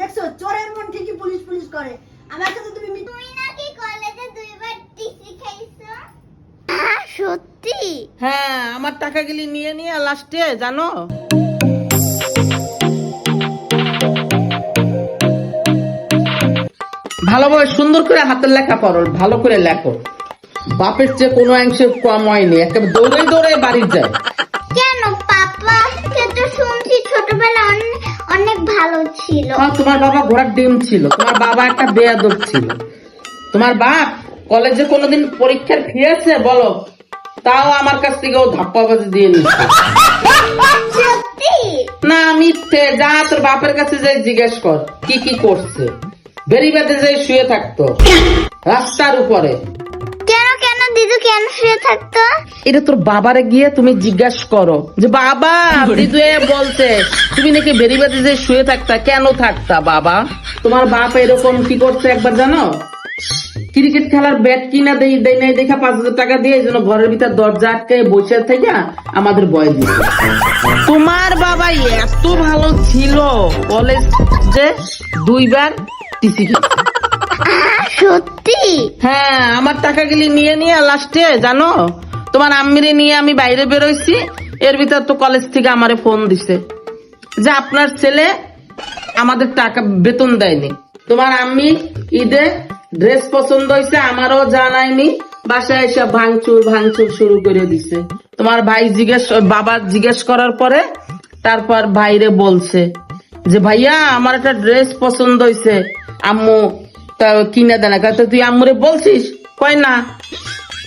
দেখছ চোরের মন ঠিকই পুলিশ পুলিশ করে। আমার সাথে তুমি তুমি নাকি কলেজে দুইবার টিসি খাইছো? সত্যি? হ্যাঁ আমার টাকাগুলি নিয়ে নিয়ে লাস্টে জানো? ভালোভাবে সুন্দর করে হাতের লেখা করো ভালো করে লেখো। বাপের চেয়ে কোনো অংশে কম হয়নি একেবারে দৌড়ে দৌড়ে বাড়ি যায়। কেন? তো শুনছি ছোটবেলা অনেক অনেক ভালো ছিল। তোমার বাবা ঘোড়ার ডিম ছিল তোমার বাবা একটা বেয়াদব ছিল। তোমার বাপ কলেজে কোনোদিন পরীক্ষার ফিরেছে বলো? তাও আমার কাছ থেকে ও দিয়ে নিচ্ছে। সত্যি? না মিথ্যে। যা তোর বাপের কাছে যাই জিজ্ঞেস কর কি কি করছে। বেরিবাদে যাই শুয়ে থাকতো। রাস্তার উপরে। দিদু কেন শুয়ে থাকতো? এটা তোর বাবারে গিয়ে তুমি করো যে, বাবা, দিদু এ তুমি নাকি যে শুয়ে থাকতা, কেন থাকতা, বাবা? তোমার বাপ এরকম কি করছে একবার জানো? ক্রিকেট খেলার ব্যাট কিনা দেই দেই নাই দেখা পাঁচ হাজার টাকা দিয়ে জন্য ঘরের ভিতর দরজা আটকে বসে থেকে আমাদের বয় দিচ্ছে তোমার বাবা এত ভালো ছিল কলেজ যে দুইবার টিসি সত্যি? হ্যাঁ আমার টাকাগুলি নিয়ে নিয়ে লাস্টে জানো? তোমার আম্মিরে নিয়ে আমি বাইরে বেরোইছি, এর ভিতর তো কলেজ থেকে আমারে ফোন দিছে যে আপনার ছেলে আমাদের টাকা বেতন দেয়নি। তোমার আম্মি ঈদে ড্রেস পছন্দ হয়েছে আমারও জানায়নি, বাসায় এসে ভাঙচুর ভাঙচুর শুরু করে দিছে। তোমার ভাই জিজ্ঞেস, বাবা জিজ্ঞেস করার পরে তারপর ভাইরে বলছে যে, ভাইয়া, আমার একটা ড্রেস পছন্দ হয়েছে আম্মু তা কিনে দেয় না তো তুই আম্মুরে বলছিস? কয় না।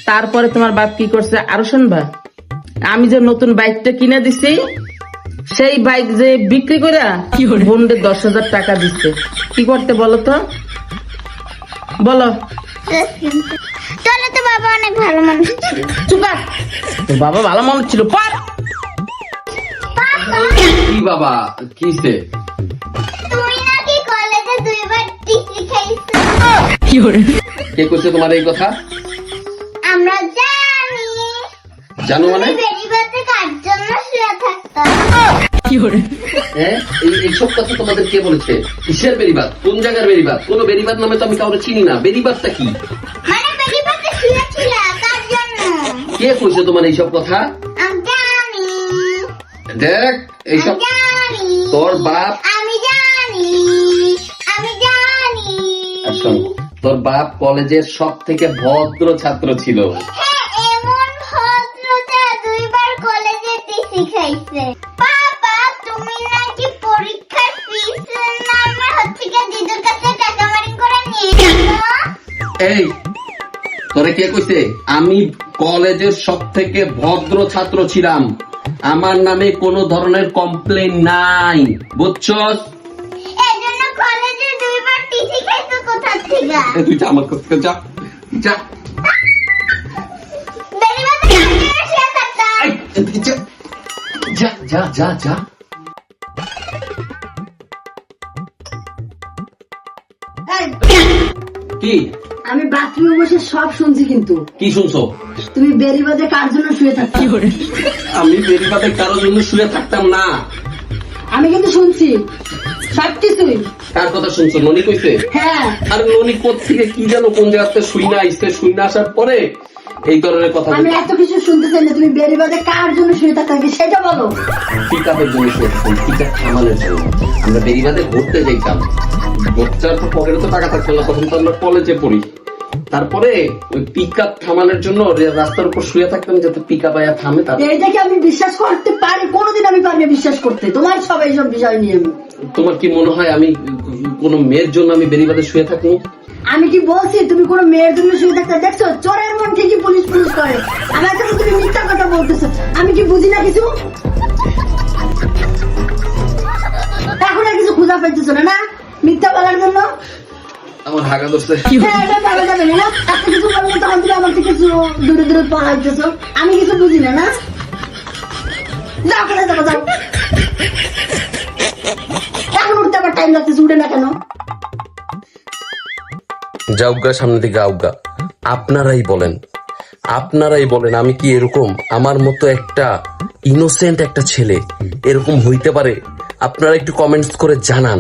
তারপরে তোমার বাপ কি করছে আরও শুনবা। আমি যে নতুন বাইকটা কিনে দিছি সেই বাইক যে বিক্রি করে? বন্ডে দশ হাজার টাকা দিচ্ছে। কি করতে বলো তো? বলো। তাহলে তো বাবা অনেক ভালো মানুষ ছিল। তোর বাবা ভালো মানুষ ছিল পার। কি বাবা? কিসে কে করছে তোমার এই কথা? আমরা জানি। জানো মানে? বেরিবাতে কার জন্য শুয়ে থাকতো? হ্যাঁ এই এইসব কথা তোমাদের কে বলেছে? কিসের বেরিবাদ? কোন জায়গার বেরিবাদ? কোন বেরিবাদ নামে তো আমি কাউকে চিনি না। বেরিবাদটা কি? মানে বেরিবাতে শুয়েছিল কার জন্য। কে কইছে তোমার এইসব কথা? আমি জানি। দেখ এইসব তোর বাপ আমি জানি। তোর বাপ কলেজের সব থেকে ভদ্র ছাত্র ছিল। এমন ভদ্রতা দুইবার কলেজে টিসি খাইছে বাবা তুমি নাকি পরীক্ষার ফিস নাম্বার হচ্ছে দিদুর কাছে টাকা মারি করে নিয়ে এই তোরে কে কইছে? আমি কলেজের সব থেকে ভদ্র ছাত্র ছিলাম। আমার নামে কোনো ধরনের কমপ্লেন নাই। বুঝছস? তুই যা আমার কাছ থেকে যা। যা। থাকতো যা। যা যা যা কি? আমি বাথরুমে বসে সব শুনছি কিন্তু। কি শুনছো? তুমি বেরিবাদে কার জন্য শুয়ে থাকো আমি বেরিবাদের কারোর জন্য শুয়ে থাকতাম না। আমি কিন্তু শুনছি। সব কিছুই। কার কথা শুনছো? ননি কইছে? হ্যাঁ। আর ননি থেকে কি জানো কোন জায়গাতে শুই না আইসতে শুই না আসার পরে এই ধরনের কথা আমি এত কিছু শুনতে চাই না তুমি বেরিবাদে কার জন্য শুয়ে থাকবে সেটা বলো। পিকআপের জন্য শুয়ে থাকতাম পিকআপ থামানোর জন্য। আমরা বেরিবাদে ঘুরতে যাইতাম। ঘুরতে তো পকেটে তো টাকা থাকতো না তখন তো আমরা কলেজে পড়ি। তারপরে ওই পিকআপ থামানোর জন্য রাস্তার উপর শুয়ে থাকতাম যাতে পিকআপ আয়া থামে তার এইটাকে আমি বিশ্বাস করতে পারি কোনোদিন আমি পারি বিশ্বাস করতে। তোমার সব এইসব বিষয় নিয়ে তোমার কি মনে হয় আমি কোন মেয়ের জন্য আমি বেরিবাদে শুয়ে থাকি আমি কি বলছি তুমি কোনো মেয়ের জন্য শুয়ে থাকতে দেখছ? চোরের মন ঠিকই পুলিশ পুলিশ করে। আমার কাছে তুমি মিথ্যা কথা বলতেছো। আমি কি বুঝি না কিছু? এখন আর কিছু খুঁজা পাইতেছো না না? আমার থেকে কিছু দূরে দূরে পালাইতেছো। আমি কিছু বুঝি না না? যাও খেলে যাব যাও। এখন উঠতে আবার টাইম লাগতেছে উঠে না কেন? যাওগা সামনে দিকে আউগা আপনারাই বলেন। আপনারাই বলেন আমি কি এরকম? আমার মতো একটা ইনোসেন্ট একটা ছেলে এরকম হইতে পারে? আপনারা একটু কমেন্টস করে জানান।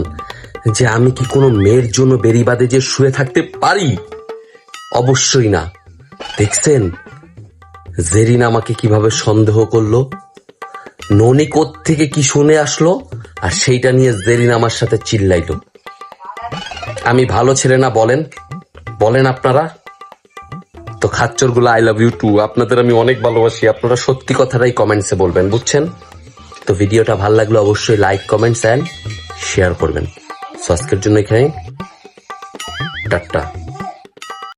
যে আমি কি কোনো মেয়ের জন্য বেরিবাদে যে শুয়ে থাকতে পারি? অবশ্যই না। দেখছেন? জেরিন আমাকে কীভাবে সন্দেহ করল? ননি থেকে কি শুনে আসলো? আর সেইটা নিয়ে জেরিন আমার সাথে চিল্লাইল। আমি ভালো ছেলে না বলেন? বলেন আপনারা? তো খাচ্চরগুলো আই লাভ ইউ টু আপনাদের আমি অনেক ভালোবাসি। আপনারা সত্যি কথাটাই কমেন্টসে বলবেন, বুঝছেন? তো ভিডিওটা ভালো লাগলে অবশ্যই লাইক কমেন্টস অ্যান্ড শেয়ার করবেন। আজকের জন্য এখানে টাটা।